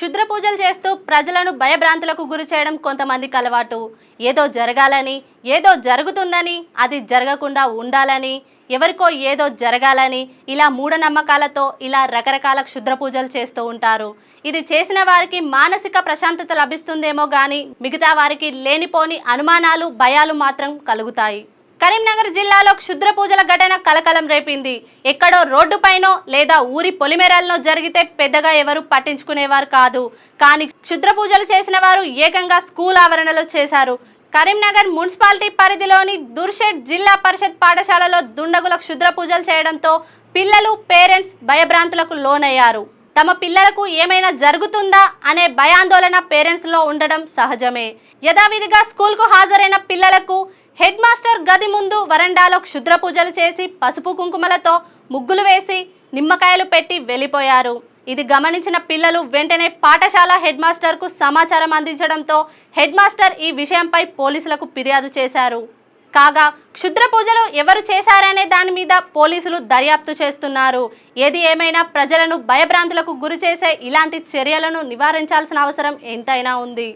క్షుద్ర పూజలు చేస్తూ ప్రజలను భయభ్రాంతులకు గురి చేయడం కొంతమందికి అలవాటు ఏదో జరగాలని ఏదో జరుగుతుందని అది జరగకుండా ఉండాలని ఎవరికో ఏదో జరగాలని ఇలా మూఢనమ్మకాలతో ఇలా రకరకాల క్షుద్ర పూజలు చేస్తూ ఉంటారు. ఇది చేసిన వారికి మానసిక ప్రశాంతత లభిస్తుందేమో కానీ మిగతా వారికి లేనిపోని అనుమానాలు భయాలు మాత్రం కలుగుతాయి. కరీంనగర్ జిల్లాలో క్షుద్ర పూజల ఘటన కలకలం రేపింది. ఎక్కడో రోడ్డుపైనో లేదా ఊరి పొలిమేరల్లో జరిగితే పెద్దగా ఎవరు పట్టించుకునేవారు కాదు. కానీ క్షుద్ర పూజలు చేసిన వారు ఏకంగా స్కూల్ ఆవరణలో చేశారు. కరీంనగర్ మున్సిపాలిటీ పరిధిలోని దుర్షెడ్ జిల్లా పరిషత్ పాఠశాలలో దుండగుల క్షుద్ర పూజలు చేయడంతో పిల్లలు పేరెంట్స్ భయభ్రాంతులకు లోనయ్యారు. తమ పిల్లలకు ఏమైనా జరుగుతుందా అనే భయాందోళన పేరెంట్స్లో ఉండడం సహజమే. యథావిధిగా స్కూల్కు హాజరైన పిల్లలకు హెడ్ మాస్టర్ గది ముందు వరండాలో క్షుద్ర పూజలు చేసి పసుపు కుంకుమలతో ముగ్గులు వేసి నిమ్మకాయలు పెట్టి వెళ్ళిపోయారు. ఇది గమనించిన పిల్లలు వెంటనే పాఠశాల హెడ్ మాస్టర్కు సమాచారం అందించడంతో హెడ్ మాస్టర్ ఈ విషయంపై పోలీసులకు ఫిర్యాదు చేశారు. కాగా క్షుద్ర పూజలు ఎవరు చేశారనే దాని మీద పోలీసులు దర్యాప్తు చేస్తున్నారు. ఏది ఏమైనా ప్రజలను భయభ్రాంతులకు గురి చేసే ఇలాంటి చర్యలను నివారించాల్సిన అవసరం ఎంతైనా ఉంది.